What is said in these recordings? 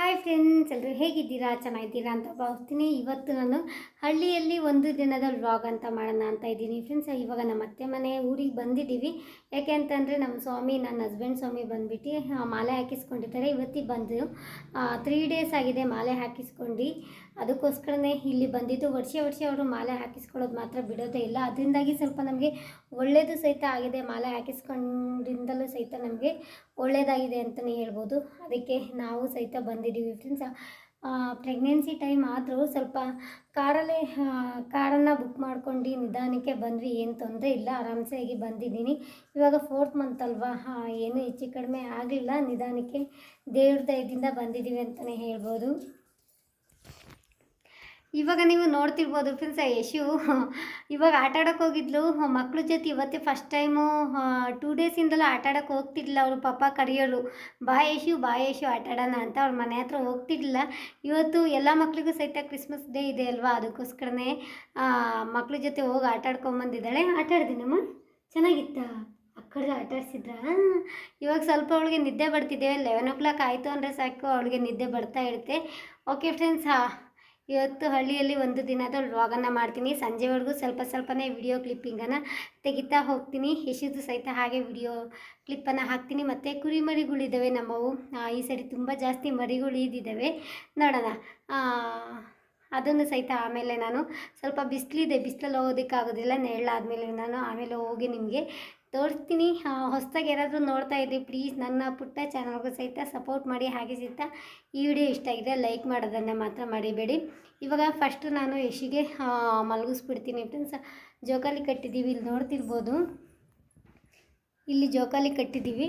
Hi friends ಎಲ್ಲರೂ ಹೇಗಿದ್ದೀರಾ? ಚೆನ್ನಾಗಿದ್ದೀರಾ ಅಂತ ಭಾವಿಸ್ತೀನಿ. ಇವತ್ತು ನಾನು ಹಳ್ಳಿಯಲ್ಲಿ ಒಂದು ದಿನದ ವ್ಲಾಗ್ ಅಂತ ಮಾಡೋಣ ಅಂತ ಇದ್ದೀನಿ. ಫ್ರೆಂಡ್ಸ್ ಇವಾಗ ನಮ್ಮ ಅತ್ತೆ ಮನೆ ಊರಿಗೆ ಬಂದಿದ್ದೀವಿ. ಯಾಕೆ ಅಂತಂದರೆ ನಮ್ಮ ಸ್ವಾಮಿ, ನನ್ನ ಹಸ್ಬೆಂಡ್ ಸ್ವಾಮಿ ಬಂದುಬಿಟ್ಟು ಮಾಲೆ ಹಾಕಿಸ್ಕೊಂಡಿದ್ದಾರೆ. ಇವತ್ತಿಗೆ ಬಂದು ತ್ರೀ ಡೇಸ್ ಆಗಿದೆ ಮಾಲೆ ಹಾಕಿಸ್ಕೊಂಡು. ಅದಕ್ಕೋಸ್ಕರನೇ ಇಲ್ಲಿ ಬಂದಿದ್ದು ವರ್ಷ ವರ್ಷ ಅವರು ಮಾಲೆ ಹಾಕಿಸ್ಕೊಳ್ಳೋದು ಮಾತ್ರ ಬಿಡೋದೇ ಇಲ್ಲ. ಅದರಿಂದಾಗಿ ಸ್ವಲ್ಪ ನಮಗೆ ಒಳ್ಳೆಯದು ಸಹಿತ ಆಗಿದೆ. ಮಾಲೆ ಹಾಕಿಸ್ಕೊಂಡಿಂದಲೂ ಸಹಿತ ನಮಗೆ ಒಳ್ಳೆಯದಾಗಿದೆ ಅಂತಲೇ ಹೇಳ್ಬೋದು. ಅದಕ್ಕೆ ನಾವು ಸಹಿತ ಬಂದಿದ್ದೀವಿ ಫ್ರೆಂಡ್ಸ್ ಪ್ರೆಗ್ನೆನ್ಸಿ ಟೈಮ್ ಆದರೂ ಸ್ವಲ್ಪ ಕಾರಲ್ಲೇ ಕಾರನ್ನು ಬುಕ್ ಮಾಡ್ಕೊಂಡು ನಿಧಾನಕ್ಕೆ ಬಂದ್ವಿ. ಏನು ತೊಂದರೆ ಇಲ್ಲ. ಆರಾಮ್ಸೆಯಾಗಿ ಬಂದಿದ್ದೀನಿ. ಇವಾಗ ಫೋರ್ತ್ ಮಂತ್ ಅಲ್ವಾ? ಏನು ಹೆಚ್ಚು ಕಡಿಮೆ ಆಗಲಿಲ್ಲ. ನಿಧಾನಕ್ಕೆ ದೇವ್ರ ದಯದಿಂದ ಬಂದಿದ್ದೀವಿ ಅಂತಲೇ ಹೇಳ್ಬೋದು. ಇವಾಗ ನೀವು ನೋಡ್ತಿರ್ಬೋದು ಫ್ರೆಂಡ್ಸ್ ಯಶು. ಇವಾಗ ಆಟ ಆಡೋಕೆ ಹೋಗಿದ್ಲು. ಮಕ್ಳ ಜೊತೆ ಇವತ್ತೇ ಫಸ್ಟ್ ಟೈಮು ಟೂ ಡೇಸಿಂದಲೂ ಆಟ ಆಡೋಕೆ ಹೋಗ್ತಿರ್ಲಿಲ್ಲ ಅವರು ಪಾಪ ಕರೆಯೋರು ಬಾ ಯಶು ಬಾ ಯಶು, ಆಟ ಆಡೋಣ ಅಂತ ಅವ್ರ ಮನೆ ಹತ್ರ ಹೋಗ್ತಿರ್ಲಿಲ್ಲ. ಇವತ್ತು ಎಲ್ಲ ಮಕ್ಕಳಿಗೂ ಸಹಿತ ಕ್ರಿಸ್ಮಸ್ ಡೇ ಇದೆ ಅಲ್ವಾ? ಅದಕ್ಕೋಸ್ಕರನೇ ಮಕ್ಳ ಜೊತೆ ಹೋಗಿ ಆಟ ಆಡ್ಕೊಂಬಂದಿದ್ದಾಳೆ. ಆಟ ಆಡ್ದಿನಮ್ಮ? ಚೆನ್ನಾಗಿತ್ತಾ? ಅಕ್ಕಳಿಗೆ ಆಟ ಆಡ್ಸಿದ್ರಾ? ಇವಾಗ ಸ್ವಲ್ಪ ಅವಳಿಗೆ ನಿದ್ದೆ ಬರ್ತಿದೆ. ಲೆವೆನ್ ಓ ಕ್ಲಾಕ್ ಆಯಿತು ಅಂದರೆ ಸಾಕು, ಅವಳಿಗೆ ನಿದ್ದೆ ಬರ್ತಾ ಇರುತ್ತೆ. ಓಕೆ ಫ್ರೆಂಡ್ಸ್ ಇವತ್ತು ಹಳ್ಳಿಯಲ್ಲಿ ಒಂದು ದಿನದ ವ್ಲಾಗನ್ನು ಮಾಡ್ತೀನಿ. ಸಂಜೆವರೆಗೂ ಸ್ವಲ್ಪ ಸ್ವಲ್ಪನೇ ವಿಡಿಯೋ ಕ್ಲಿಪ್ಪಿಂಗನ್ನು ತೆಗಿತಾ ಹೋಗ್ತೀನಿ. ಯಶುದು ಸಹಿತ ಹಾಗೆ ವಿಡಿಯೋ ಕ್ಲಿಪ್ಪನ್ನು ಹಾಕ್ತೀನಿ. ಮತ್ತು ಕುರಿಮರಿಗಳಿದ್ದಾವೆ ನಮ್ಮವು. ಈ ಸರಿ ತುಂಬ ಜಾಸ್ತಿ ಮರಿಗಳು ಇದ್ದಿದ್ದಾವೆ ನೋಡೋಣ. ಅದನ್ನು ಸಹಿತ ಆಮೇಲೆ ನಾನು ಸ್ವಲ್ಪ ಬಿಸಿಲಿದೆ. ಬಿಸಿಲಲ್ಲಿ ಹೋಗೋದಕ್ಕಾಗೋದಿಲ್ಲ. ನೆರಳಾದಮೇಲೆ ನಾನು ಆಮೇಲೆ ಹೋಗಿ ನಿಮಗೆ ತೋರಿಸ್ತೀನಿ. ಹೊಸದಾಗಿ ಯಾರಾದರೂ ನೋಡ್ತಾ ಇದ್ದೀವಿ ಪ್ಲೀಸ್ ನನ್ನ ಪುಟ್ಟ ಚಾನಲ್ಗೂ ಸಹಿತ ಸಪೋರ್ಟ್ ಮಾಡಿ. ಹಾಗೆ ಸಹಿತ ಈ ವಿಡಿಯೋ ಇಷ್ಟ ಆಗಿದೆ ಲೈಕ್ ಮಾಡೋದನ್ನು ಮಾತ್ರ ಮಾಡಿಬೇಡಿ ಇವಾಗ ಫಸ್ಟು ನಾನು ಯಶಿಗೆ ಮಲಗಿಸ್ಬಿಡ್ತೀನಿ ಫ್ರೆಂಡ್ಸ್ ಜೋಕಾಲಿ ಕಟ್ಟಿದ್ದೀವಿ, ಇಲ್ಲಿ ನೋಡ್ತಿರ್ಬೋದು. ಇಲ್ಲಿ ಜೋಕಾಲಿ ಕಟ್ಟಿದ್ದೀವಿ.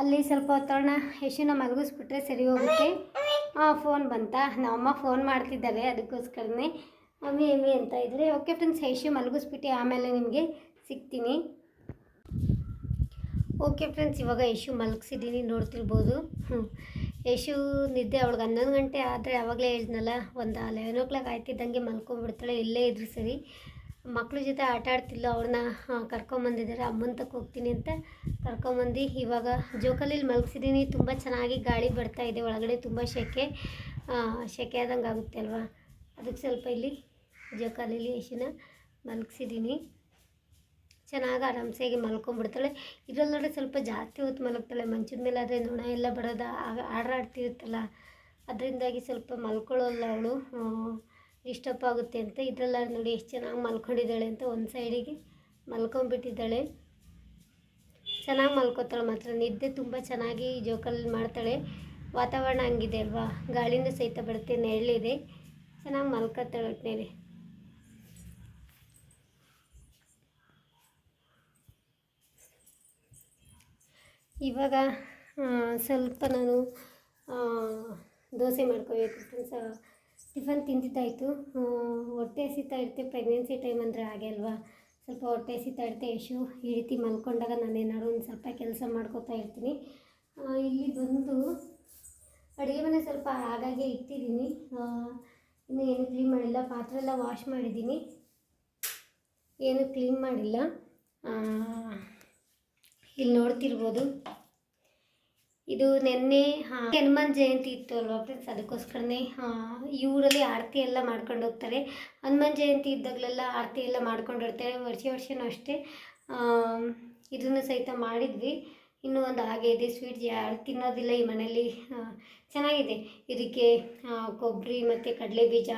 ಅಲ್ಲಿ ಸ್ವಲ್ಪ ತೋರಣ ಯಶುನ ಮಲಗಿಸ್ಬಿಟ್ರೆ ಸರಿ ಹೋಗುತ್ತೆ. ಹಾಂ ಫೋನ್ ಬಂತ. ನಮ್ಮಮ್ಮ ಫೋನ್ ಮಾಡ್ತಿದ್ದಾರೆ ಅದಕ್ಕೋಸ್ಕರನೇ. ಅಮ್ಮಿ ಅಮ್ಮಿ ಅಂತ ಇದ್ದರೆ ಓಕೆ ಫ್ರೆಂಡ್ಸ್ ಯಶು ಮಲಗಿಸ್ಬಿಟ್ಟು ಆಮೇಲೆ ನಿಮಗೆ ಸಿಗ್ತೀನಿ. ಓಕೆ ಫ್ರೆಂಡ್ಸ್ ಇವಾಗ ಯಶು ಮಲಗಿಸಿದ್ದೀನಿ ನೋಡ್ತಿರ್ಬೋದು. ಹ್ಞೂ ಯಶು ನಿದ್ದೆ ಅವಳಿಗೆ ಹನ್ನೊಂದು ಗಂಟೆ ಆದರೆ ಆವಾಗಲೇ ಹೇಳಿದ್ನಲ್ಲ, ಒಂದು ಲೆವೆನ್ ಓ ಕ್ಲಾಕ್ ಆಯ್ತಿದ್ದಂಗೆ ಮಲ್ಕೊಂಡ್ಬಿಡ್ತಾಳೆ, ಇಲ್ಲೇ ಇದ್ರು ಸರಿ. ಮಕ್ಕಳ ಜೊತೆ ಆಟ ಆಡ್ತಿಲ್ಲ ಅವ್ರನ್ನ ಕರ್ಕೊಂಬಂದಿದ್ದಾರೆ ಅಮ್ಮನ ತಕ್ಕ ಹೋಗ್ತೀನಿ ಅಂತ ಕರ್ಕೊಂಬಂದು. ಇವಾಗ ಜೋಕಾಲಿಲಿ ಮಲಗಿಸಿದ್ದೀನಿ ತುಂಬ ಚೆನ್ನಾಗಿ ಗಾಳಿ ಬರ್ತಾ ಇದೆ, ಒಳಗಡೆ ತುಂಬ ಸೆಕೆ ಸೆಕೆ ಆದಂಗೆ ಆಗುತ್ತೆ ಅಲ್ವಾ? ಅದಕ್ಕೆ ಸ್ವಲ್ಪ ಇಲ್ಲಿ ಜೋಕಾಲಿಲಿ ಯಶುನ ಮಲಗಿಸಿದ್ದೀನಿ ಚೆನ್ನಾಗಿ ಆರಾಮ್ಸಾಗಿ ಮಲ್ಕೊಂಡ್ಬಿಡ್ತಾಳೆ ಇದ್ರಲ್ಲಿ ನೋಡಿ ಸ್ವಲ್ಪ ಜಾಸ್ತಿ ಹೊತ್ತು ಮಲಗ್ತಾಳೆ. ಮಂಚದ ಮೇಲೆ ಆದರೆ ನೊಣ ಎಲ್ಲ ಬರೋದು ಆಡಾಡ್ತಿರುತ್ತಲ್ಲ. ಅದರಿಂದಾಗಿ ಸ್ವಲ್ಪ ಮಲ್ಕೊಳ್ಳೋಲ್ಲ ಅವಳು. ಡಿಸ್ಟರ್ಬ್ ಆಗುತ್ತೆ ಅಂತ. ಇದ್ರಲ್ಲ ನೋಡಿ ಎಷ್ಟು ಚೆನ್ನಾಗಿ ಮಲ್ಕೊಂಡಿದ್ದಾಳೆ ಅಂತ ಒಂದು ಸೈಡಿಗೆ ಮಲ್ಕೊಂಡ್ಬಿಟ್ಟಿದ್ದಾಳೆ ಚೆನ್ನಾಗಿ ಮಲ್ಕೋತಾಳೆ ಮಾತ್ರ. ನಿದ್ದೆ ತುಂಬ ಚೆನ್ನಾಗಿ ಜೋಕಲ್ಲಿ ಮಾಡ್ತಾಳೆ. ವಾತಾವರಣ ಹಂಗಿದೆ ಅಲ್ವಾ? ಗಾಳಿನೂ ಸಹಿತ ಬರುತ್ತೆ. ನೆರಳಿದೆ. ಚೆನ್ನಾಗಿ ಮಲ್ಕೋತಾಳೆ ಒಟ್ಟಿನಲ್ಲಿ ಇವಾಗ ಸ್ವಲ್ಪ ನಾನು ದೋಸೆ ಮಾಡ್ಕೋಬೇಕು ಸಹ ಟಿಫನ್ ತಿಂದಿದ್ದಾಯಿತು ಹೊಟ್ಟೆ ಹಸಿತಾ ಇರುತ್ತೆ ಪ್ರೆಗ್ನೆನ್ಸಿ ಟೈಮ್ ಅಂದರೆ ಹಾಗೆ ಅಲ್ವಾ? ಸ್ವಲ್ಪ ಹೊಟ್ಟೆ ಹಸಿತಾ ಇರುತ್ತೆ, ಯಶು ಈ ರೀತಿ ಮಲ್ಕೊಂಡಾಗ ನಾನು ಏನಾದ್ರು ಒಂದು ಸ್ವಲ್ಪ ಕೆಲಸ ಮಾಡ್ಕೋತಾ ಇರ್ತೀನಿ. ಇಲ್ಲಿ ಬಂದು ಅಡುಗೆ ಮನೆ ಸ್ವಲ್ಪ ಆಗಾಗೆ ಇಟ್ಟಿದ್ದೀನಿ. ಇನ್ನೂ ಏನು ಕ್ಲೀನ್ ಮಾಡಿಲ್ಲ, ಪಾತ್ರೆ ಎಲ್ಲ ವಾಶ್ ಮಾಡಿದ್ದೀನಿ. ಏನು ಕ್ಲೀನ್ ಮಾಡಿಲ್ಲ. ಇಲ್ಲಿ ನೋಡ್ತಿರ್ಬೋದು. ಇದು ನಿನ್ನೆ ಹನುಮಾನ್ ಜಯಂತಿ ಇತ್ತು ಅಲ್ವಾ ಫ್ರೆಂಡ್ಸ್ ಅದಕ್ಕೋಸ್ಕರನೇ ಈ ಊರಲ್ಲಿ ಆರತಿ ಎಲ್ಲ ಮಾಡ್ಕೊಂಡು ಹೋಗ್ತಾರೆ. ಹನುಮಾನ್ ಜಯಂತಿ ಇದ್ದಾಗಲೆಲ್ಲ ಆರತಿ ಎಲ್ಲ ಮಾಡ್ಕೊಂಡು ಹೋಗ್ತಾರೆ ವರ್ಷ ವರ್ಷವೂ ಅಷ್ಟೇ. ಇದನ್ನು ಸಹಿತ ಮಾಡಿದ್ವಿ. ಇನ್ನೂ ಒಂದು ಹಾಗೆ ಇದೆ. ಸ್ವೀಟ್ ಯಾರು ತಿನ್ನೋದಿಲ್ಲ ಈ ಮನೇಲಿ ಚೆನ್ನಾಗಿದೆ. ಇದಕ್ಕೆ ಕೊಬ್ಬರಿ ಮತ್ತು ಕಡಲೆ ಬೀಜ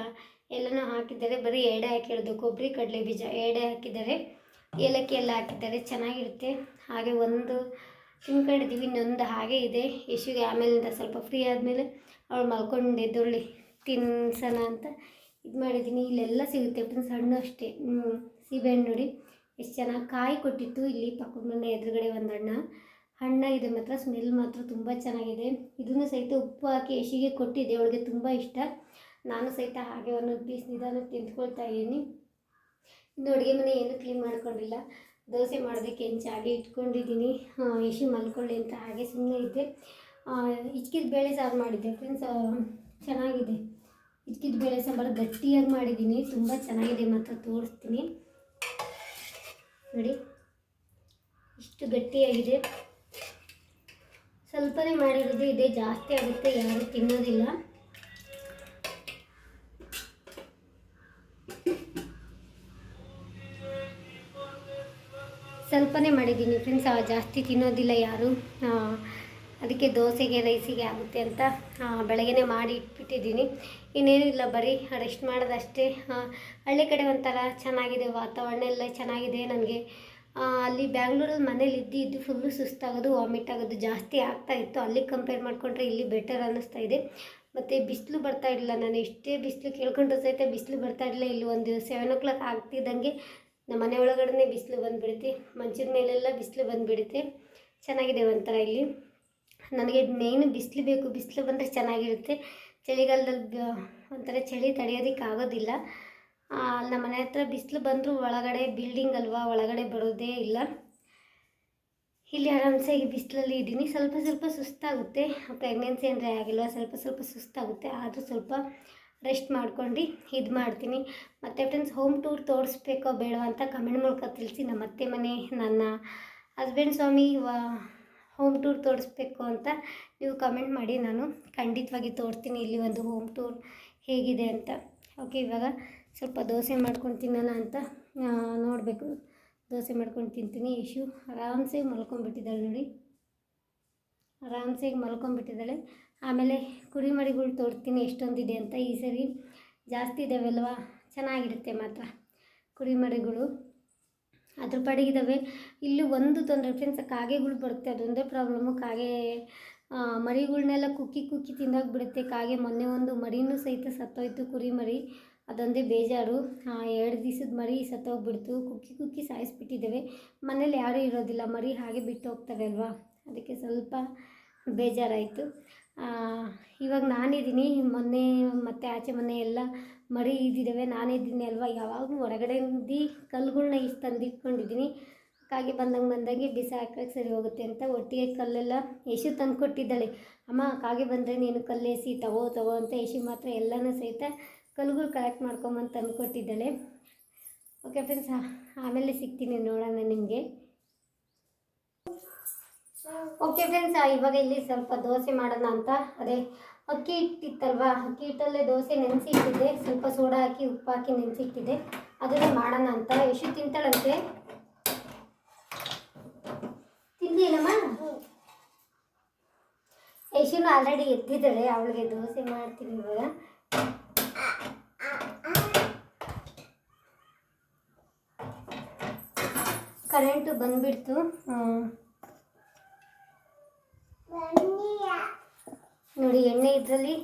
ಎಲ್ಲನೂ ಹಾಕಿದ್ದಾರೆ. ಬರೀ ಎಡೆ ಹಾಕಿರೋದು ಕೊಬ್ಬರಿ ಕಡಲೆ ಬೀಜ ಎಡೆ ಹಾಕಿದ್ದಾರೆ. ಏಲಕ್ಕಿ ಎಲ್ಲ ಹಾಕಿದ್ದಾರೆ. ಚೆನ್ನಾಗಿರುತ್ತೆ. ಹಾಗೆ ಒಂದು ತಿನ್ಕೊಂಡಿದ್ದೀವಿ ಇನ್ನೊಂದು ಹಾಗೆ ಇದೆ. ಯಶುಗೆ ಆಮೇಲಿಂದ ಸ್ವಲ್ಪ ಫ್ರೀ ಆದಮೇಲೆ ಅವಳು ಮಲ್ಕೊಂಡು ಎದ್ದೊಳ್ಳಿ ತಿನ್ಸೋಣ ಅಂತ ಇದು ಮಾಡಿದ್ದೀನಿ. ಇಲ್ಲೆಲ್ಲ ಸಿಗುತ್ತೆ ಫ್ರೆಂಡ್ಸ್ ಹಣ್ಣು ಅಷ್ಟೇ. ಸೀಬೆಹಣ್ಣು ನೋಡಿ. ಎಷ್ಟು ಚೆನ್ನಾಗಿ ಕಾಯಿ ಕೊಟ್ಟಿತ್ತು. ಇಲ್ಲಿ ಪಕ್ಕದ ಮನೆ ಎದುರುಗಡೆ ಒಂದು ಹಣ್ಣ ಹಣ್ಣಾಗಿದೆ ಮಾತ್ರ ಸ್ಮೆಲ್ ಮಾತ್ರ ತುಂಬ ಚೆನ್ನಾಗಿದೆ. ಇದನ್ನು ಸಹಿತ ಉಪ್ಪು ಹಾಕಿ ಯಶಿಗೆ ಕೊಟ್ಟಿದ್ದೆ. ಅವಳಿಗೆ ತುಂಬ ಇಷ್ಟ. ನಾನು ಸಹಿತ ಹಾಗೆ ಒಂದು ಪೀಸ್ ನಿಧಾನ ತಿಂತ್ಕೊಳ್ತಾ ಇದ್ದೀನಿ. ಇನ್ನು ಅಡುಗೆ ಮನೆ ಏನೂ ಕ್ಲೀನ್ ಮಾಡ್ಕೊಂಡಿಲ್ಲ. ದೋಸೆ ಮಾಡೋದಕ್ಕೆ ಹೆಂಚಾಗಿ ಇಟ್ಕೊಂಡಿದ್ದೀನಿ. ಯಶು ಮಲ್ಕೊಳ್ಳಿ ಅಂತ ಹಾಗೆ ಸುಮ್ಮನೆ ಇದ್ದೆ. ಇಚ್ಕಿದ ಬೇಳೆ ಸಾರು ಮಾಡಿದ್ದೆ ಫ್ರೆಂಡ್ಸ್ ಚೆನ್ನಾಗಿದೆ. ಇಚ್ಕಿದ ಬೇಳೆ ಸಾಂಬಾರು ಗಟ್ಟಿಯಾಗಿ ಮಾಡಿದ್ದೀನಿ. ತುಂಬ ಚೆನ್ನಾಗಿದೆ ಮಾತ್ರ ತೋರಿಸ್ತೀನಿ. ನೋಡಿ, ಇಷ್ಟು ಗಟ್ಟಿಯಾಗಿದೆ. ಸ್ವಲ್ಪನೇ ಮಾಡಿರೋದು ಇದೆ, ಜಾಸ್ತಿ ಆಗುತ್ತೆ, ಯಾರೂ ತಿನ್ನೋದಿಲ್ಲ. ಸ್ವಲ್ಪನೇ ಮಾಡಿದ್ದೀನಿ ಫ್ರೆಂಡ್ಸ್ ಜಾಸ್ತಿ ತಿನ್ನೋದಿಲ್ಲ ಯಾರು. ಅದಕ್ಕೆ ದೋಸೆಗೆ ರೈಸಿಗೆ ಆಗುತ್ತೆ ಅಂತ ಬೆಳಗ್ಗೆನೇ ಮಾಡಿ ಇಟ್ಬಿಟ್ಟಿದ್ದೀನಿ. ಇನ್ನೇನಿಲ್ಲ ಬರೀ ರೆಸ್ಟ್ ಮಾಡೋದಷ್ಟೇ. ಹಳ್ಳಿ ಕಡೆ ಒಂಥರ ಚೆನ್ನಾಗಿದೆ, ವಾತಾವರಣ ಎಲ್ಲ ಚೆನ್ನಾಗಿದೆ ನನಗೆ. ಅಲ್ಲಿ ಬ್ಯಾಂಗ್ಳೂರಲ್ಲಿ ಮನೇಲಿ ಇದ್ದು ಇದ್ದು ಫುಲ್ಲು ಸುಸ್ತಾಗೋದು ವಾಮಿಟ್ ಆಗೋದು ಜಾಸ್ತಿ ಆಗ್ತಾ ಇತ್ತು. ಅಲ್ಲಿಗೆ ಕಂಪೇರ್ ಮಾಡಿಕೊಂಡ್ರೆ ಇಲ್ಲಿ ಬೆಟರ್ ಅನ್ನಿಸ್ತಾ ಇದೆ. ಮತ್ತು ಬಿಸಿಲು ಬರ್ತಾ ಇರಲಿಲ್ಲ ನಾನು. ಎಷ್ಟೇ ಬಿಸಿಲು ಕೇಳ್ಕೊಂಡು ಸಹಿತ ಬಿಸಿಲು ಬರ್ತಾ ಇರಲಿಲ್ಲ. ಇಲ್ಲಿ ಒಂದು ಸೆವೆನ್ ಓ ಕ್ಲಾಕ್ ಆಗ್ತಿದ್ದಂಗೆ ನಮ್ಮ ಮನೆ ಒಳಗಡೆ ಬಿಸಿಲು ಬಂದುಬಿಡುತ್ತೆ. ಮಂಚದ ಮೇಲೆಲ್ಲ ಬಿಸಿಲು ಬಂದುಬಿಡುತ್ತೆ. ಚೆನ್ನಾಗಿದೆ ಒಂಥರ ಇಲ್ಲಿ. ನನಗೆ ಮೇಯ್ನು ಬಿಸಿಲು ಬೇಕು. ಬಿಸಿಲು ಬಂದರೆ ಚೆನ್ನಾಗಿರುತ್ತೆ. ಚಳಿಗಾಲದಲ್ಲಿ ಒಂಥರ ಚಳಿ ತಡೆಯೋದಕ್ಕೆ ಆಗೋದಿಲ್ಲ. ನಮ್ಮ ಮನೆ ಹತ್ರ ಬಿಸಿಲು ಬಂದರೂ ಒಳಗಡೆ ಬಿಲ್ಡಿಂಗ್ ಅಲ್ವಾ, ಒಳಗಡೆ ಬರೋದೇ ಇಲ್ಲ. ಇಲ್ಲಿ ಆರಾಮ್ಸಾಗಿ ಬಿಸಿಲಲ್ಲಿ ಇದ್ದೀನಿ. ಸ್ವಲ್ಪ ಸ್ವಲ್ಪ ಸುಸ್ತಾಗುತ್ತೆ. ಪ್ರೆಗ್ನೆನ್ಸಿ ಅಂದರೆ ಆಗಿಲ್ವ, ಸ್ವಲ್ಪ ಸ್ವಲ್ಪ ಸುಸ್ತಾಗುತ್ತೆ. ಆದರೂ ಸ್ವಲ್ಪ ರೆಸ್ಟ್ ಮಾಡ್ಕೊಂಡು, ಇದು ಮಾಡ್ತೀನಿ. ಮತ್ತು ಫ್ರೆಂಡ್ಸ್ ಹೋಮ್ ಟೂರ್ ತೋರಿಸ್ಬೇಕೋ ಬೇಡೋ ಅಂತ ಕಮೆಂಟ್ ಮೂಲಕ ತಿಳಿಸಿ ನಮ್ಮ ಅತ್ತೆ ಮನೆ, ನನ್ನ ಹಸ್ಬೆಂಡ್ ಸ್ವಾಮಿ ಹೋಮ್ ಟೂರ್ ತೋರಿಸ್ಬೇಕು ಅಂತ ನೀವು ಕಮೆಂಟ್ ಮಾಡಿ, ನಾನು ಖಂಡಿತವಾಗಿ ತೋರಿಸ್ತೀನಿ ಇಲ್ಲಿ ಒಂದು ಹೋಮ್ ಟೂರ್ ಹೇಗಿದೆ ಅಂತ. ಓಕೆ ಇವಾಗ ಸ್ವಲ್ಪ ದೋಸೆ ಮಾಡ್ಕೊಂಡು ತಿನ್ನೋಣ ಅಂತ ನೋಡಬೇಕು. ದೋಸೆ ಮಾಡ್ಕೊಂಡು ತಿಂತೀನಿ. ಯಶು ಆರಾಮ್ಸೆ ಮಲ್ಕೊಂಡ್ಬಿಟ್ಟಿದ್ದಾಳೆ ನೋಡಿ. ಆರಾಮ್ಸೆ ಮಲ್ಕೊಂಡ್ಬಿಟ್ಟಿದ್ದಾಳೆ. ಆಮೇಲೆ ಕುರಿಮರಿಗಳು ತೋರಿಸ್ತೀನಿ ಎಷ್ಟೊಂದಿದೆ ಅಂತ ಈ ಸರಿ ಜಾಸ್ತಿ ಇದ್ದಾವೆಲ್ವ ಚೆನ್ನಾಗಿರುತ್ತೆ ಮಾತ್ರ ಕುರಿಮರಿಗಳು ಅದ್ರ ಪಡೆಗಿದ್ದಾವೆ ಇಲ್ಲೂ ಒಂದು ತೊಂದರೆ ಫ್ರೆಂಡ್ಸ್ ಕಾಗೆಗಳು ಬರುತ್ತೆ. ಅದೊಂದೇ ಪ್ರಾಬ್ಲಮ್ಮು ಕಾಗೆ ಮರಿಗಳನ್ನೆಲ್ಲ ಕುಕ್ಕಿ ಕುಕ್ಕಿ ತಿಂದಾಗ್ಬಿಡುತ್ತೆ. ಕಾಗೆ ಮೊನ್ನೆ ಒಂದು ಮರಿನೂ ಸಹಿತ ಸತ್ತೋಯ್ತು ಕುರಿಮರಿ ಅದೊಂದೇ ಬೇಜಾರು. ಎರಡು ದಿವಸದ ಮರಿ ಸತ್ತೋಗ್ಬಿಡ್ತು. ಕುಕ್ಕಿ ಕುಕ್ಕಿ ಸಾಯಿಸ್ಬಿಟ್ಟಿದ್ದೇವೆ ಮನೇಲಿ ಯಾರೂ ಇರೋದಿಲ್ಲ. ಮರಿ ಹಾಗೆ ಬಿಟ್ಟು ಹೋಗ್ತವೆ ಅಲ್ವಾ? ಅದಕ್ಕೆ ಸ್ವಲ್ಪ ಬೇಜಾರಾಯಿತು. ಇವಾಗ ನಾನಿದ್ದೀನಿ, ಮೊನ್ನೆ ಮತ್ತು ಆಚೆ ಮೊನ್ನೆ ಎಲ್ಲ ಮರಿ ಇದ್ದಿದ್ದಾವೆ ನಾನಿದ್ದೀನಿ ಅಲ್ವಾ? ಯಾವಾಗಲೂ ಹೊರಗಡೆಯಿಂದ ಕಲ್ಲುಗಳ್ನ ಇಷ್ಟು ತಂದಿಟ್ಕೊಂಡಿದ್ದೀನಿ. ಕಾಗೆ ಬಂದಂಗೆ ಬಂದಂಗೆ ಬಿಸಿ ಹಾಕಕ್ಕೆ ಸರಿ ಹೋಗುತ್ತೆ ಅಂತ ಒಟ್ಟಿಗೆ ಕಲ್ಲೆಲ್ಲ ಯಶು ತಂದು ಕೊಟ್ಟಿದ್ದಾಳೆ. ಅಮ್ಮ, ಕಾಗೆ ಬಂದರೆ ನೀನು ಕಲ್ಲೇಸಿ, ತಗೋ ತಗೋ ಅಂತ ಯಶು ಮಾತ್ರ ಎಲ್ಲನೂ ಸಹಿತ ಕಲ್ಲುಗಳು ಕಲೆಕ್ಟ್ ಮಾಡ್ಕೊಂಬಂದು ತಂದು ಕೊಟ್ಟಿದ್ದಾಳೆ. ಓಕೆ ಫ್ರೆಂಡ್ಸ್ ಆಮೇಲೆ ಸಿಗ್ತೀನಿ ನೋಡೋಣ ನಿಮಗೆ. ಓಕೆ ಫ್ರೆಂಡ್ಸ್ ಇವಾಗ ಇಲ್ಲಿ ಸ್ವಲ್ಪ ದೋಸೆ ಮಾಡೋಣ ಅಂತ. ಅದೇ ಅಕ್ಕಿ ಇಟ್ಟಿತ್ತಲ್ವಾ? ಅಕ್ಕಿ ಹಿಟ್ಟಲ್ಲೇ ದೋಸೆ ನೆನೆಸಿ ಇಟ್ಟಿದ್ದೆ ಸ್ವಲ್ಪ ಸೋಡಾ ಹಾಕಿ, ಉಪ್ಪು ಹಾಕಿ ನೆನೆಸಿಟ್ಟಿದ್ದೆ. ಅದನ್ನೇ ಮಾಡೋಣ ಅಂತ. ಯಶು ತಿಂತಾಳಂತೆ. ತಿಂದಿಲ್ಲಮ್ಮ? ಯಶುನು ಆಲ್ರೆಡಿ ಎದ್ದಿದ್ದಾಳೆ. ಅವಳಿಗೆ ದೋಸೆ ಮಾಡ್ತೀನಿ ಇವಾಗ. ಕರೆಂಟು ಬಂದ್ಬಿಡ್ತು. ನೋಡಿ, ಎಣ್ಣೆ ಇದರಲ್ಲಿ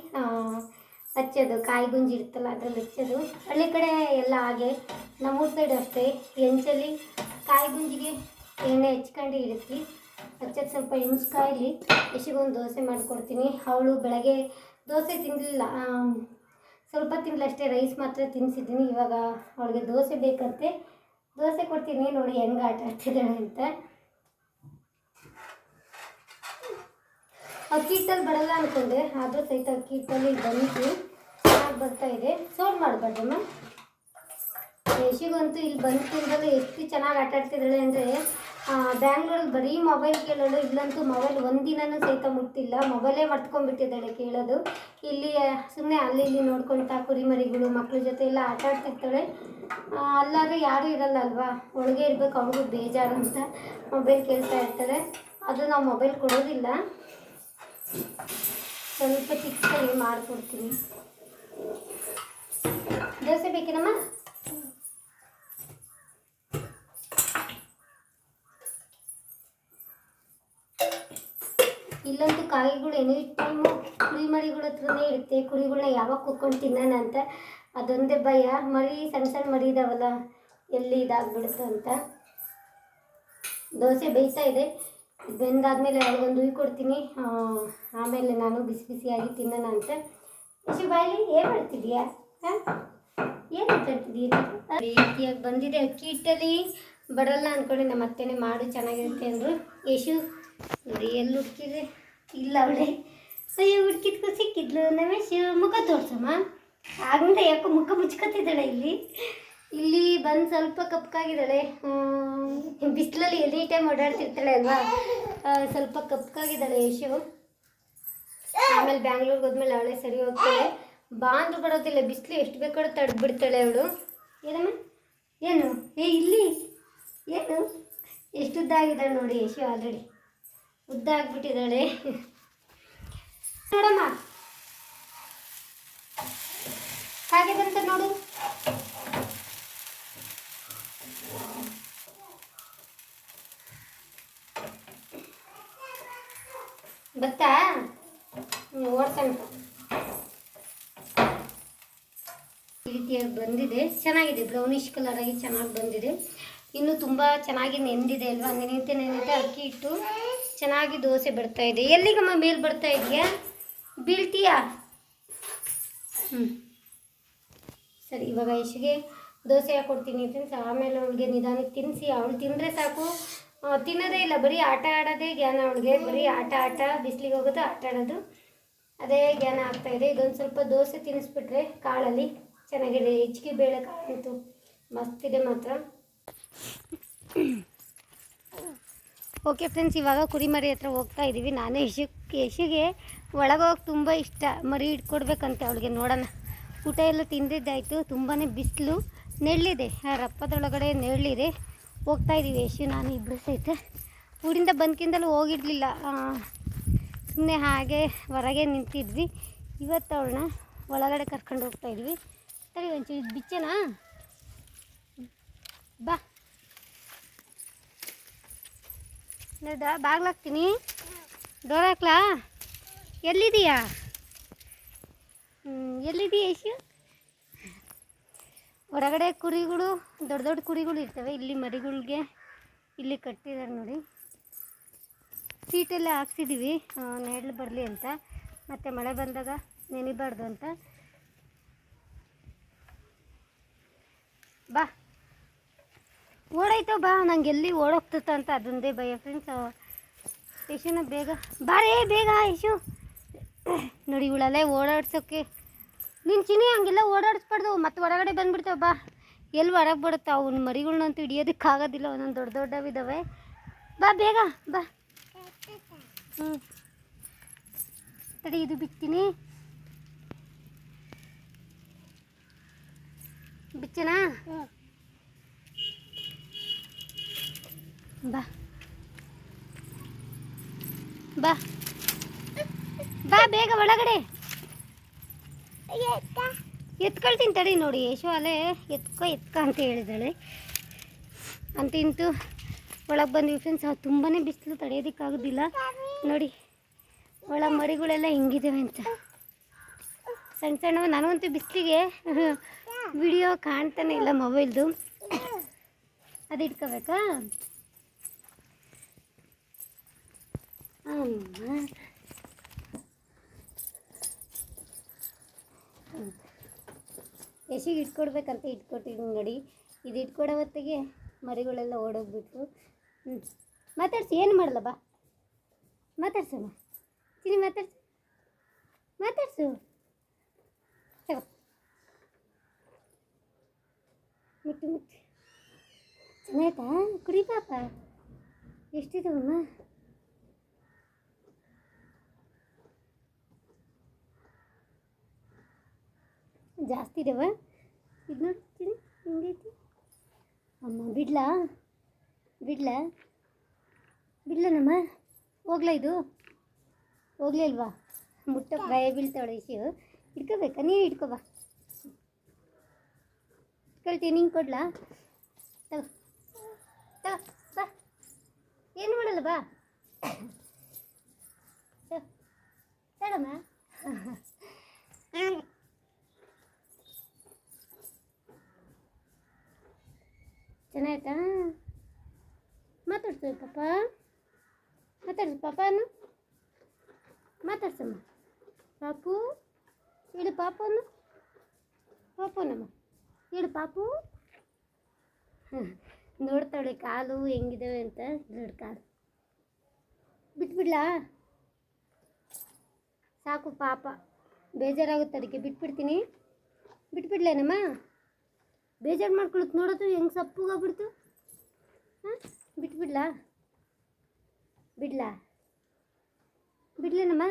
ಹಚ್ಚೋದು, ಕಾಯಿ ಗುಂಜಿ ಇರುತ್ತಲ್ಲ, ಅದ್ರಲ್ಲಿ ಹಚ್ಚೋದು. ಹಳ್ಳಿ ಕಡೆ ಎಲ್ಲ ಹಾಗೆ, ನಮ್ಮೂರ ಸೈಡ್ ಅಷ್ಟೇ. ಹೆಂಚಲ್ಲಿ ಕಾಯಿ ಗುಂಜಿಗೆ ಎಣ್ಣೆ ಹಚ್ಕೊಂಡು ಇಡ್ತೀವಿ ಹಚ್ಚೋದು ಸ್ವಲ್ಪ ಹೆಂಚ್ಕಾಯಲ್ಲಿ ಎಷ್ಟಿಗೊಂದು ದೋಸೆ ಮಾಡಿಕೊಡ್ತೀನಿ. ಅವಳು ಬೆಳಗ್ಗೆ ದೋಸೆ ತಿನ್ನಲಿಲ್ಲ ಸ್ವಲ್ಪ ತಿನ್ನಲಷ್ಟೇ ರೈಸ್ ಮಾತ್ರ ತಿನ್ನಿಸಿದ್ದೀನಿ ಇವಾಗ ಅವಳಿಗೆ ದೋಸೆ ಬೇಕಂತೆ. ದೋಸೆ ಕೊಡ್ತೀನಿ, ನೋಡಿ ಹೆಂಗೆ ಆಟ ಆಡ್ತಿದ್ದಾಳೆ ಅಂತ. ಅಕ್ಕಿ ಹಿಟ್ಟಲ್ಲಿ ಬರಲ್ಲ ಅನ್ಕೊಂಡೆ, ಆದರೂ ಸಹಿತ ಅಕ್ಕಿ ಹಿಟ್ಟಲ್ಲಿ ಬಂತು. ಚೆನ್ನಾಗಿ ಬರ್ತಾ ಇದೆ. ಸೋಡ್ ಮಾಡಬಾರ್ದಮ್ಮ ಯಶಿಗಂತೂ ಇಲ್ಲಿ ಬಂದು ತಿಂದಾಗ ಎಷ್ಟು ಚೆನ್ನಾಗಿ ಆಟ ಆಡ್ತಿದ್ದಾಳೆ ಅಂದರೆ ಬ್ಯಾಂಗ್ಳೂರಲ್ಲಿ ಬರೀ ಮೊಬೈಲ್ ಕೇಳೋಳು ಇಲ್ಲಂತೂ ಮೊಬೈಲ್ ಒಂದಿನನೂ ಸಹಿತ ಮುಟ್ಟಿಲ್ಲ. ಮೊಬೈಲೇ ಮರ್ತ್ಕೊಂಡ್ಬಿಟ್ಟಿದ್ದಾಳೆ ಕೇಳೋದು. ಇಲ್ಲಿ ಸುಮ್ಮನೆ ಅಲ್ಲಿ ಇಲ್ಲಿ ನೋಡ್ಕೊಳ್ತಾ ಕುರಿಮರಿಗಳು ಮಕ್ಕಳ ಜೊತೆ ಎಲ್ಲ ಆಟ ಆಡ್ತಿರ್ತಾಳೆ. ಅಲ್ಲಾದ್ರೆ ಯಾರೂ ಇರಲ್ಲ ಅಲ್ವಾ? ಒಳಗೆ ಇರಬೇಕು, ಅವ್ರಿಗೂ ಬೇಜಾರು ಅಂತ ಮೊಬೈಲ್ ಕೇಳ್ತಾ ಇರ್ತಾರೆ. ಅದು ನಾವು ಮೊಬೈಲ್ ಕೊಡೋದಿಲ್ಲ. ಸ್ವಲ್ಪ ಚಿಕ್ಕಲ್ಲಿ ಮಾಡಿಕೊಡ್ತೀನಿ. ದೋಸೆ ಬೇಕೇನಮ್ಮ ಇಲ್ಲಂತೂ ಕಾಯಿಗಳು ಎನಿ ಟೈಮು ಕುರಿ ಮರಿಗಳ ಹತ್ರನೇ ಇರುತ್ತೆ. ಕುರಿಗಳನ್ನ ಯಾವಾಗ ಕುತ್ಕೊಂಡು ತಿನ್ನೋಣ ಅಂತ ಅದೊಂದೇ ಭಯ. ಮರಿ ಸಣ್ಣ ಸಣ್ಣ ಮರಿ ಇದಾವಲ್ಲ, ಎಲ್ಲಿ ಇದಾಗ್ಬಿಡುತ್ತೆ ಅಂತ ದೋಸೆ ಬೇಯ್ತಾ ಇದೆ. ಬೆಂದಾದ್ಮೇಲೆ ಅವ್ರಿಗೊಂದು ಹುಯ್ ಕೊಡ್ತೀನಿ. ಆಮೇಲೆ ನಾನು ಬಿಸಿ ಬಿಸಿಯಾಗಿ ತಿನ್ನೋಣ ಅಂತ. ಯಶು ಬಾಯಲ್ಲಿ ಏನು ಮಾಡ್ತಿದ್ಯಾ? ಹಾಂ? ಏನು ಮಾತಾಡ್ತಿದ್ದೀಯ ರೀತಿಯಾಗಿ ಬಂದಿದೆ ಅಕ್ಕಿ ಹಿಟ್ಟಲ್ಲಿ. ಬರಲ್ಲ ಅಂದ್ಕೊಂಡು ನಮ್ಮ ಅತ್ತೆನೇ ಮಾಡು, ಚೆನ್ನಾಗಿರುತ್ತೆ ಅಂದರು. ಯಶು ನೋಡಿ, ಎಲ್ಲಿ ಹುಡುಕಿದ್ರೆ? ಇಲ್ಲ ಅವಳೆ. ಅಯ್ಯೋ, ಹುಡುಕಿದ್ಕೂ ಸಿಕ್ಕಿದ್ಲು. ನಮೇಶ್ ಮುಖ ತೋರ್ಸಮ್ಮ. ಆಗಿಂದ ಯಾಕೋ ಮುಖ ಮುಚ್ಕೊತಿದ್ದಾಳೆ ಇಲ್ಲಿ. ಇಲ್ಲಿ ಬಂದು ಸ್ವಲ್ಪ ಕಪ್ಕಾಗಿದ್ದಾಳೆ ಬಿಸಿಲಲ್ಲಿ ಎನಿ ಟೈಮ್ ಓಡಾಡ್ತಿರ್ತಾಳೆ ಅಲ್ವಾ? ಸ್ವಲ್ಪ ಕಪ್ಕಾಗಿದ್ದಾಳೆ ಯಶು ಆಮೇಲೆ ಬ್ಯಾಂಗ್ಳೂರ್ಗೆ ಹೋದ್ಮೇಲೆ ಅವಳೆ ಸರಿ ಹೋಗ್ತಾಳೆ. ಬಾ ಅಂದ್ರೂ ಬರೋದಿಲ್ಲ, ಬಿಸಿಲು ಎಷ್ಟು ಬೇಕಾದ್ರೂ ತಡ್ಬಿಡ್ತಾಳೆ ಬಿಡ್ತಾಳೆ ಅವಳು. ಏನಮ್ಮ? ಏನು? ಏ, ಇಲ್ಲಿ? ಏನು? ಎಷ್ಟು ಉದ್ದ ಆಗಿದ್ದಾಳೆ ನೋಡಿ ಯಶು ಆಲ್ರೆಡಿ ಉದ್ದ ಆಗ್ಬಿಟ್ಟಿದ್ದಾಳೆ ನೋಡಮ್ಮ. ಹಾಗೆ ಬಂತ ನೋಡು. ಬತ್ತಾ? ಓಡ್ಸೋಣ. ಈ ರೀತಿಯಾಗಿ ಬಂದಿದೆ. ಚೆನ್ನಾಗಿದೆ. ಬ್ರೌನಿಶ್ ಕಲರ್ ಆಗಿ ಚೆನ್ನಾಗಿ ಬಂದಿದೆ. ಇನ್ನು ತುಂಬ ಚೆನ್ನಾಗಿ ನೆಂದಿದೆ ಅಲ್ವಾ? ನೆನೆಯುತ್ತೆ ನೆನೆಯುತ್ತೆ. ಅಕ್ಕಿ ಇಟ್ಟು ಚೆನ್ನಾಗಿ ದೋಸೆ ಬರ್ತಾ ಇದೆ. ಎಲ್ಲಿಗಮ್ಮ ಮೇಲ್ ಬರ್ತಾ ಇದೆಯಾ? ಬೀಳ್ತೀಯಾ? ಹ್ಞೂ ಸರಿ, ಇವಾಗ ಯಶಿಗೆ ದೋಸೆ ಹಾಕೊಡ್ತೀನಿ ಫ್ರೆಂಡ್ಸ್ ಆಮೇಲೆ ಅವಳಿಗೆ ನಿಧಾನಕ್ಕೆ ತಿನ್ನಿಸಿ ಅವಳು ತಿಂದರೆ ಸಾಕು. ತಿನ್ನೋದೇ ಇಲ್ಲ, ಬರೀ ಆಟ ಆಡೋದೇ ಜ್ಞಾನ ಅವಳಿಗೆ ಬರೀ ಆಟ ಆಟ, ಬಿಸಿಲಿಗೆ ಹೋಗೋದು, ಆಟ ಆಡೋದು. ಅದೇ ಜ್ಞಾನ ಆಗ್ತಾ ಇದೆ. ಇದೊಂದು ಸ್ವಲ್ಪ ದೋಸೆ ತಿನ್ನಿಸ್ಬಿಟ್ರೆ ಕಾಳಲ್ಲಿ ಚೆನ್ನಾಗಿದೆ. ಹೆಚ್ಚಿಗೆ ಬೇಳೆ ಕಾಳಂತೂ ಮಸ್ತಿದೆ ಮಾತ್ರ. ಓಕೆ ಫ್ರೆಂಡ್ಸ್ ಇವಾಗ ಕುರಿಮರಿ ಹತ್ರ ಹೋಗ್ತಾ ಇದ್ದೀವಿ ನಾನು ಯಶಕ್ಕೆ ಯಶಿಗೆ ಒಳಗೋಗಿ ತುಂಬ ಇಷ್ಟ. ಮರಿ ಇಟ್ಕೊಡ್ಬೇಕಂತೆ ಅವಳಿಗೆ ನೋಡೋಣ. ಊಟ ಎಲ್ಲ ತಿಂದಿದ್ದಾಯಿತು. ತುಂಬಾ ಬಿಸಿಲು ನೆಳ್ಳಿದೆ ಆ, ರಪ್ಪದೊಳಗಡೆ ನೆರಳಿದೆ. ಹೋಗ್ತಾ ಇದ್ದೀವಿ ಯಶು, ನಾನು ಇಬ್ಬರು ಸಹಿತ. ಊರಿಂದ ಬಂದ್ಕಿಂದಲೂ ಹೋಗಿರಲಿಲ್ಲ. ಸುಮ್ಮನೆ ಹಾಗೆ ಹೊರಗೆ ನಿಂತಿದ್ವಿ. ಇವತ್ತು ಅವಳನ್ನ ಒಳಗಡೆ ಕರ್ಕೊಂಡು ಹೋಗ್ತಾ ಇದ್ವಿ. ಸರಿ ಒಂಚೂರು ಬಿಚ್ಚನಾ ಬಾ. ನೋಡ ಬಾಗ್ಲಾಗ್ತೀನಿ ಡೋರ್ ಹಾಕ್ಲಾ? ಎಲ್ಲಿದೆಯಾ ಎಲ್ಲಿದೀಯ ಯಶು? ಹೊರಗಡೆ ಕುರಿಗಳು, ದೊಡ್ಡ ದೊಡ್ಡ ಕುರಿಗಳು ಇರ್ತವೆ. ಇಲ್ಲಿ ಮರಿಗಳಿಗೆ ಇಲ್ಲಿ ಕಟ್ಟಿದ್ದಾರೆ ನೋಡಿ. ಸೀಟೆಲ್ಲ ಹಾಕ್ಸಿದ್ದೀವಿ ನೆರಳು ಬರಲಿ ಅಂತ. ಮತ್ತು ಮಳೆ ಬಂದಾಗ ನೆನಿಬಾರ್ದು ಅಂತ. ಬಾ. ಓಡೈತೋ ಬಾ. ನಂಗೆ ಎಲ್ಲಿ ಓಡೋಗ್ತಿತ್ತು ಅಂತ ಅದೊಂದೇ ಭಯ ಫ್ರೆಂಡ್ಸ್ ಯಶುನ ಬೇಗ ಬಾರೇ ಬೇಗ ಯಶು. ನೋಡಿ, ಇವಳಲ್ಲೇ ಓಡಾಡ್ಸೋಕ್ಕೆ ನೀನು ಚಿನಿ ಹಂಗೆಲ್ಲ ಓಡಾಡಿಸ್ಬಾರ್ದು, ಮತ್ತೆ ಹೊರಗಡೆ ಬಂದ್ಬಿಡ್ತಾವ ಬಾ. ಎಲ್ಲಿ ಹೊರಗೆ ಬಿಡುತ್ತೆ ಅವ್ನ ಮರಿಗಳ್ನಂತೂ ಹಿಡಿಯೋದಕ್ಕಾಗೋದಿಲ್ಲ ಒಂದೊಂದು ದೊಡ್ಡ ದೊಡ್ಡವಿದ್ದಾವೆ ಬಾ, ಬೇಗ, ಬಾ. ಹ್ಞೂ ತಡಿ, ಇದು ಬಿಡ್ತೀನಿ ಬಿಚ್ಚನಾ? ಬಾ. ಬಾ. ಬಾ, ಬೇಗ ಒಳಗಡೆ. ಎತ್ಕೊಳ್ತೀನಿ ತಡಿ ನೋಡಿ ಯಶು ಅಲ್ಲೇ ಎತ್ಕೊ, ಎತ್ಕ ಅಂತ ಹೇಳಿದಾಳೆ. ಅಂತಿಂತು ಒಳಗೆ ಬಂದ್ವಿ ಫ್ರೆಂಡ್ಸ್ ತುಂಬಾ ಬಿಸಿಲು ತಡೆಯೋದಕ್ಕಾಗೋದಿಲ್ಲ ನೋಡಿ ಒಳ ಮರಿಗಳೆಲ್ಲ ಹಿಂಗಿದ್ದಾವೆ ಅಂತ. ಸಣ್ಣ ಸಣ್ಣ ನನಗಂತೂ ಬಿಸಿಲಿಗೆ ವಿಡಿಯೋ ಕಾಣ್ತಾನೆ ಇಲ್ಲ ಮೊಬೈಲ್ದು. ಅದು ಇಟ್ಕೋಬೇಕಾ? ಅಮ್ಮ ಯಶಿಗೆ ಇಟ್ಕೊಡ್ಬೇಕಂತ ಇಟ್ಕೊಟ್ಟಿದ್ದೀನಿ ನೋಡಿ. ಇದು ಇಟ್ಕೊಡೋ ಹೊತ್ತಿಗೆ ಮರಿಗಳೆಲ್ಲ ಓಡೋಗ್ಬಿಟ್ಟು ಹ್ಞೂ ಮಾತಾಡ್ಸಿ, ಏನು ಮಾಡಲ್ಲ ಬಾ. ಮಾತಾಡ್ಸಮ್ಮ ಚಿನಿ ಮಾತಾಡ್ಸು. ಮಾತಾಡ್ಸು. ಮುಟ್ಟು ಮುಟ್ಟು. ಚೆನ್ನಾಯ್ತಾ ಕುಡಿ ಪಾಪ. ಎಷ್ಟಿದಾವಮ್ಮ? ಜಾಸ್ತಿ ಇದಾವೆ. ಇದು ನೋಡ್ತೀನಿ, ಹೆಂಗೈತಿ? ಅಮ್ಮ, ಬಿಡ್ಲಾ? ಬಿಡ್ಲಾ? ಬಿಡ್ಲನಮ್ಮ, ಹೋಗ್ಲಾ ಇದು? ಹೋಗ್ಲೇ ಅಲ್ವಾ ಮುಟ್ಟ ಭಯ ಬೀಳ್ತಾವಳೆ ಇಶು ಇಟ್ಕೋಬೇಕಾ? ನೀನು ಇಟ್ಕೋ ಬಾ. ಇಟ್ಕೊಳ್ತೀನಿ ನಿಂಗೆ ಕೊಡ್ಲಾ? ತಗೋ. ತಗೋ, ಬಾ. ಏನು ಮಾಡಲ್ಲ, ಬಾ. ತಗೋ. ಚೆನ್ನಾಯ್ತಾ ಮಾತಾಡ್ಸು ಪಾಪ ಮಾತಾಡ್ಸು ಪಾಪನು ಮಾತಾಡ್ಸಮ್ಮ. ಪಾಪು, ಹೇಳು ಪಾಪನು ಪಾಪನಮ್ಮ ಹೇಳು ಪಾಪು. ಹ್ಮ್. ನೋಡ್ತಾಳೆ ಕಾಲು ಹೆಂಗಿದಾವೆ ಅಂತ ನೋಡಿ ಕಾಲು. ಬಿಟ್ಬಿಡ್ಲಾ? ಸಾಕು ಪಾಪ. ಬೇಜಾರಾಗುತ್ತೆ ಅದಕ್ಕೆ ಬಿಟ್ಬಿಡ್ತೀನಿ. ಬಿಟ್ಬಿಡ್ಲೇನಮ್ಮ? ಬೇಜಾರು ಮಾಡ್ಕೊಳಕ್ ನೋಡೋದು ಹೆಂಗೆ ಸಪ್ಪುಗಾಗ್ಬಿಡ್ತು ಹಾಂ? ಬಿಟ್ಬಿಡ್ಲಾ? ಬಿಡ್ಲಾ? ಬಿಡ್ಲೇನಮ್ಮ?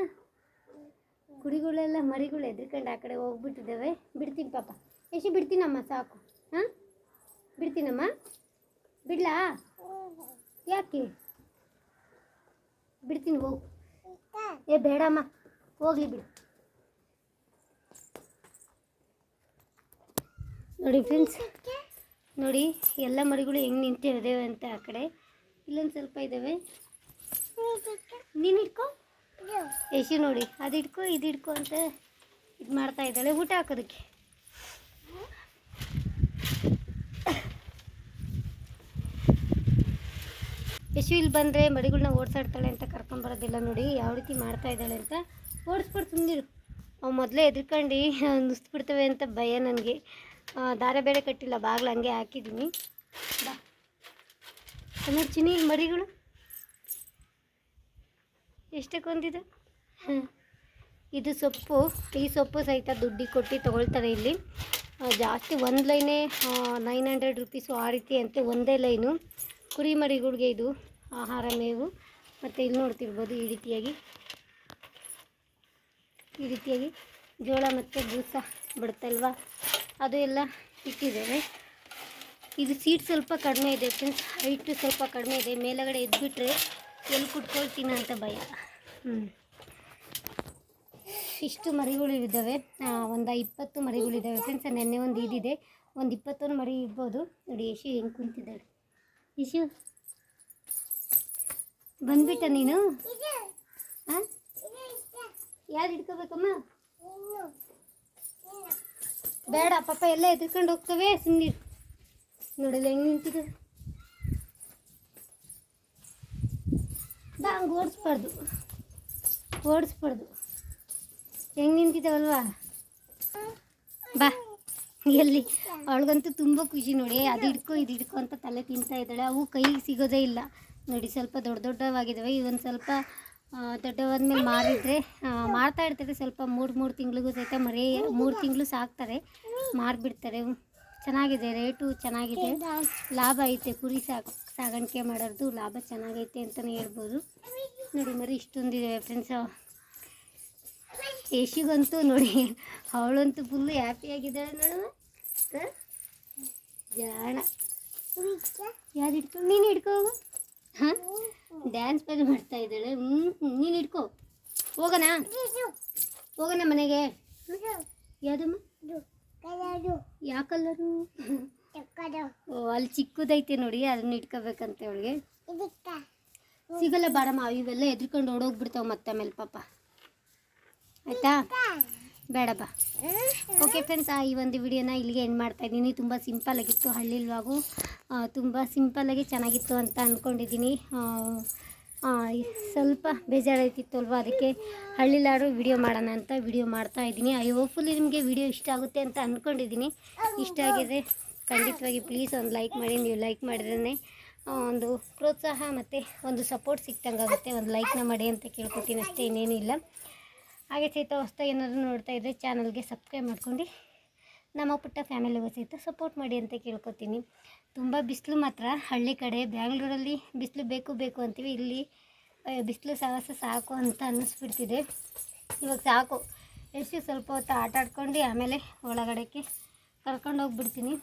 ಕುಡಿಗಳೆಲ್ಲ ಮರಿಗಳು ಎದ್ರಿಕೊಂಡು ಆ ಕಡೆ ಹೋಗ್ಬಿಟ್ಟಿದ್ದಾವೆ. ಬಿಡ್ತೀನಿ ಪಾಪ. ಎಷ್ಟು ಬಿಡ್ತೀನಮ್ಮ, ಸಾಕು. ಹಾಂ? ಬಿಡ್ತೀನಮ್ಮ? ಬಿಡ್ಲಾ? ಯಾಕೆ? ಬಿಡ್ತೀನಿ, ಹೋಗು. ಏ, ಬೇಡಮ್ಮ. ಹೋಗ್ಲಿ ಬಿಡು. ನೋಡಿ ಫ್ರೆಂಡ್ಸ್ ನೋಡಿ ಎಲ್ಲ ಮರಿಗಳು ಹೆಂಗೆ ನಿಂತಿದ್ದಾವೆ ಅಂತ ಆ ಕಡೆ. ಇಲ್ಲೊಂದು ಸ್ವಲ್ಪ ಇದ್ದಾವೆ ನೀನು ಇಟ್ಕೊ. ಯಶು ನೋಡಿ, ಅದು ಇಟ್ಕೊ, ಇದು ಹಿಡ್ಕೊ ಅಂತ ಇದು ಮಾಡ್ತಾ ಇದ್ದಾಳೆ, ಊಟ ಹಾಕೋದಕ್ಕೆ. ಯಶು ಇಲ್ಲಿ ಬಂದರೆ ಮರಿಗಳನ್ನ ಓಡಿಸಾಡ್ತಾಳೆ ಅಂತ ಕರ್ಕೊಂಬರೋದಿಲ್ಲ ನೋಡಿ, ಯಾವ ರೀತಿ ಮಾಡ್ತಾ ಇದ್ದಾಳೆ ಅಂತ. ಓಡಿಸ್ಬಿಟ್ಟು ತುಂಬಿರು ಅವು ಮೊದಲೇ ಎದ್ಕೊಂಡು ನುಸ್ಬಿಡ್ತವೆ ಅಂತ ಭಯ ನನಗೆ. ದಾರ ಬೇರೆ ಕಟ್ಟಿಲ್ಲ, ಬಾಗಿಲು ಹಂಗೆ ಹಾಕಿದ್ದೀನಿ. ಬಾ. ನೋಡಿ ಮರಿಗಳು. ಎಷ್ಟಕ್ಕೆ ಒಂದಿದೆ? ಇದು ಸೊಪ್ಪು. ಈ ಸೊಪ್ಪು ಸಹಿತ ದುಡ್ಡಿ ಕೊಟ್ಟು ತೊಗೊಳ್ತಾರೆ ಇಲ್ಲಿ. ಜಾಸ್ತಿ ಒಂದು ಲೈನೇ ನೈನ್ ಹಂಡ್ರೆಡ್ ರುಪೀಸು ಆ ರೀತಿ ಅಂತೆ ಒಂದೇ ಲೈನು. ಕುರಿ ಮರಿಗಳಿಗೆ ಇದು ಆಹಾರ ಮೇವು. ಮತ್ತು ಇಲ್ಲಿ ನೋಡ್ತಿರ್ಬೋದು ಈ ರೀತಿಯಾಗಿ. ಈ ರೀತಿಯಾಗಿ ಜೋಳ ಮತ್ತು ಬೂಸ ಬಿಡುತ್ತಲ್ವಾ ಅದು ಎಲ್ಲ ಇಟ್ಟಿದ್ದೇವೆ. ಇದು ಸೀಟ್ ಸ್ವಲ್ಪ ಕಡಿಮೆ ಇದೆ ಫ್ರೆಂಡ್ಸ್ ಹೈಟು ಸ್ವಲ್ಪ ಕಡಿಮೆ ಇದೆ. ಮೇಲಗಡೆ ಎದ್ಬಿಟ್ರೆ ಎಲ್ಲಿ ಕುಟ್ಕೊಳ್ತೀನಿ ಅಂತ ಭಯ. ಹ್ಞೂ ಇಷ್ಟು ಮರಿಗಳು ಇದ್ದಾವೆ. ಒಂದು ಇಪ್ಪತ್ತು ಮರಿಗಳಿದ್ದಾವೆ ಫ್ರೆಂಡ್ಸ್ ನೆನ್ನೆ ಒಂದು ಇದಿದೆ. ಒಂದು ಇಪ್ಪತ್ತೊಂದು ಮರಿ ಇರ್ಬೋದು. ನೋಡಿ, ಯಶು ಹೆಂಗೆ ಕುಂತಿದ್ದಾಳೆ. ಯಶು. ಬಂದ್ಬಿಟ್ಟ ನೀನು? ಹಾಂ ಯಾರು ಹಿಡ್ಕೋಬೇಕಮ್ಮ? ಬೇಡ, ಪಾಪ ಎಲ್ಲ ಎದ್ಕೊಂಡು ಹೋಗ್ತವೆ ಸುಮ್ಮನೆ ನೋಡಲ್ಲ ಹೆಂಗ್ ನಿಂತಿದೆ. ಬಾ, ಹಂಗೆ ಓಡಿಸ್ಬಾರ್ದು. ಓಡಿಸ್ಬಾರ್ದು. ಹೆಂಗೆ ನಿಂತಿದ್ದಾವಲ್ವಾ ಬಾ, ಎಲ್ಲಿ? ಅವಳಿಗಂತೂ ತುಂಬ ಖುಷಿ ನೋಡಿ, ಅದು ಹಿಡ್ಕೊ, ಇದು ಹಿಡ್ಕೊ ಅಂತ ತಲೆ ತಿಂತಾ ಇದ್ದಾಳೆ. ಅವು ಕೈಗೆ ಸಿಗೋದೇ ಇಲ್ಲ. ನೋಡಿ, ಸ್ವಲ್ಪ ದೊಡ್ಡ ದೊಡ್ಡವಾಗಿದ್ದಾವೆ ಇವೊಂದು ಸ್ವಲ್ಪ ದೊಡ್ಡವಾದ್ಮೇಲೆ ಮಾರಿದ್ರೆ ಮಾರ್ತಾ ಇರ್ತಾರೆ ಸ್ವಲ್ಪ ಮೂರು ಮೂರು ತಿಂಗಳಿಗೂ ಸಹಿತ ಮರಿ, ಮೂರು ತಿಂಗಳು ಸಾಕ್ತಾರೆ. ಮಾರಿಬಿಡ್ತಾರೆ. ಚೆನ್ನಾಗಿದೆ, ರೇಟು ಚೆನ್ನಾಗಿದೆ. ಲಾಭ ಐತೆ, ಕುರಿ ಸಾಕು, ಸಾಗಾಣಿಕೆ ಮಾಡೋದು ಲಾಭ ಚೆನ್ನಾಗೈತೆ ಅಂತಲೇ ಹೇಳ್ಬೋದು. ನೋಡಿ ಮರಿ ಇಷ್ಟೊಂದಿದೆ ಫ್ರೆಂಡ್ಸ್ ಯಶಿಗಂತೂ ನೋಡಿ, ಅವಳಂತೂ ಫುಲ್ಲು ಹ್ಯಾಪಿಯಾಗಿದ್ದಾಳೆ ನೋಡುವ? ಜಾಣ. ಯಾರು ಹಿಡ್ಕೊ ನೀನು ಹಿಡ್ಕೋ ಡ್ಯಾನ್ಸ್ ಬೇರೆ ಮಾಡ್ತಾ ಇದ್ದಾಳೆ. ಹ್ಞೂ ನೀನು ಹಿಡ್ಕೋ. ಹೋಗೋಣ. ಹೋಗೋಣ ಮನೆಗೆ. ಯಾವುದಮ್ಮ? ಯಾವ ಕಲರು ಓ, ಅಲ್ಲಿ ಚಿಕ್ಕದೈತೆ ನೋಡಿ, ಅದನ್ನ ಇಟ್ಕೋಬೇಕಂತೆ ಅವಳಿಗೆ. ಸಿಗಲ್ಲ ಬಾರಮ್ಮ, ಇವೆಲ್ಲ ಎದ್ಕೊಂಡು ಓಡೋಗ್ಬಿಡ್ತಾವೆ ಮತ್ತೆ ಆಮೇಲೆ ಪಾಪ. ಆಯಿತಾ? ಬೇಡ ಬಾ ಓಕೆ ಫ್ರೆಂಡ್ಸ್ ಈ ಒಂದು ವಿಡಿಯೋನ ಇಲ್ಲಿಗೆ ಎಂಡ್ ಮಾಡ್ತಾ ಇದ್ದೀನಿ. ತುಂಬ ಸಿಂಪಲ್ ಆಗಿತ್ತು ಹಳ್ಳಿ ವ್ಲಾಗು ತುಂಬ ಸಿಂಪಲ್ಲಾಗಿ ಚೆನ್ನಾಗಿತ್ತು ಅಂತ ಅಂದ್ಕೊಂಡಿದ್ದೀನಿ ಸ್ವಲ್ಪ ಬೇಜಾರಾಯ್ತಿತ್ತು ಅಲ್ವಾ ಅದಕ್ಕೆ ಹಳ್ಳಿಲಾರು ವಿಡಿಯೋ ಮಾಡೋಣ ಅಂತ ವಿಡಿಯೋ ಮಾಡ್ತಾ ಇದ್ದೀನಿ. ಐ ಹೋಪ್ಫುಲಿ ನಿಮಗೆ ವಿಡಿಯೋ ಇಷ್ಟ ಆಗುತ್ತೆ ಅಂತ ಅಂದ್ಕೊಂಡಿದ್ದೀನಿ ಇಷ್ಟ ಆಗಿದೆ ಖಂಡಿತವಾಗಿ ಪ್ಲೀಸ್ ಒಂದು ಲೈಕ್ ಮಾಡಿ, ನೀವು ಲೈಕ್ ಮಾಡಿದ್ರೆ ಒಂದು ಪ್ರೋತ್ಸಾಹ ಮತ್ತು ಒಂದು ಸಪೋರ್ಟ್ ಸಿಕ್ತಂಗೆ ಆಗುತ್ತೆ ಒಂದು ಲೈಕ್ನ ಮಾಡಿ ಅಂತ ಕೇಳ್ಕೊತೀನಿ ಅಷ್ಟೇ, ಇನ್ನೇನು ಇಲ್ಲ. ಹಾಗೆ ಸಹಿತ ಹೊಸ್ದಾಗಿ ಏನಾದರೂ ನೋಡ್ತಾ ಇದ್ದರೆ ಚಾನಲ್ಗೆ ಸಬ್ಸ್ಕ್ರೈಬ್ ಮಾಡ್ಕೊಂಡು ನಮ್ಮ ಪುಟ್ಟ ಫ್ಯಾಮಿಲಿಗೂ ಸಹಿತ ಸಪೋರ್ಟ್ ಮಾಡಿ ಅಂತ ಕೇಳ್ಕೊತೀನಿ. ತುಂಬ ಬಿಸಿಲು ಮಾತ್ರ. ಹಳ್ಳಿ ಕಡೆ, ಬ್ಯಾಂಗ್ಳೂರಲ್ಲಿ ಬಿಸಿಲು ಬೇಕು ಬೇಕು ಅಂತೀವಿ. ಇಲ್ಲಿ ಬಿಸಿಲು ಸಾಹಸ ಸಾಕು ಅಂತ ಅನ್ನಿಸ್ಬಿಡ್ತಿದೆ. ಇವಾಗ ಸಾಕು. ಎಷ್ಟು ಸ್ವಲ್ಪ ಹೊತ್ತು ಆಟ ಆಡ್ಕೊಂಡು ಆಮೇಲೆ ಒಳಗಡೆಗೆ ಕರ್ಕೊಂಡು ಹೋಗ್ಬಿಡ್ತೀನಿ.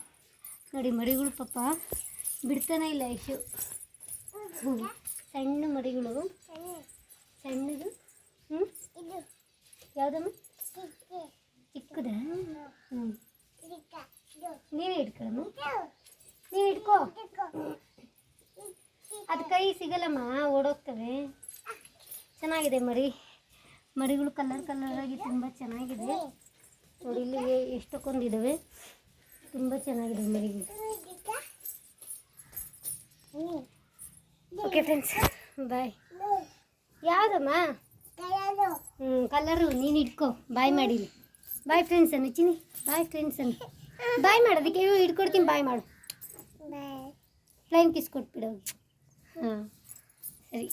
ನೋಡಿ ಮರಿಗಳು ಪಾಪ ಬಿಡ್ತಾನೆ ಇಲ್ಲ ಯಶು. ಸಣ್ಣ ಮರಿಗಳು ಸಣ್ಣದು ಹ್ಞೂ ಯಾವುದಮ್ಮ ಚಿಕ್ಕದ? ನೀವೇ ಇಟ್ಕೊಳ್ಳಮ್ಮ ನೀವು ಇಟ್ಕೋ ಅದು ಕೈ ಸಿಗಲ್ಲಮ್ಮ, ಓಡೋಗ್ತವೆ. ಚೆನ್ನಾಗಿದೆ ಮರಿ. ಮರಿಗಳು ಕಲರ್ ಕಲರ್ ಆಗಿ ತುಂಬ ಚೆನ್ನಾಗಿದೆ. ನೋಡಿ, ಇಲ್ಲಿ ಎಷ್ಟಕ್ಕೊಂದಿದ್ದಾವೆ ತುಂಬ ಚೆನ್ನಾಗಿದೆ ಮರಿಗಳು. ಓಕೆ ಫ್ರೆಂಡ್ಸ್ ಬಾಯ್ ಯಾವುದಮ್ಮ? ಕಲರು ನೀನು ಇಟ್ಕೋ ಬಾಯ್ ಮಾಡಿಲಿ ಬಾಯ್ ಫ್ರೆಂಡ್ಸ್ ಅನ್ನು ಚಿನಿ ಬಾಯ್ ಫ್ರೆಂಡ್ಸ್ ಅನ್ನು ಬಾಯ್ ಮಾಡೋದಕ್ಕೆ ಇವು ಹಿಡ್ಕೊಡ್ತೀನಿ ಬಾಯ್ ಮಾಡು ಫ್ಲೈನ್ ಕಿಸ್ ಕೊಟ್ಬಿಡು ಹಾಂ ಸರಿ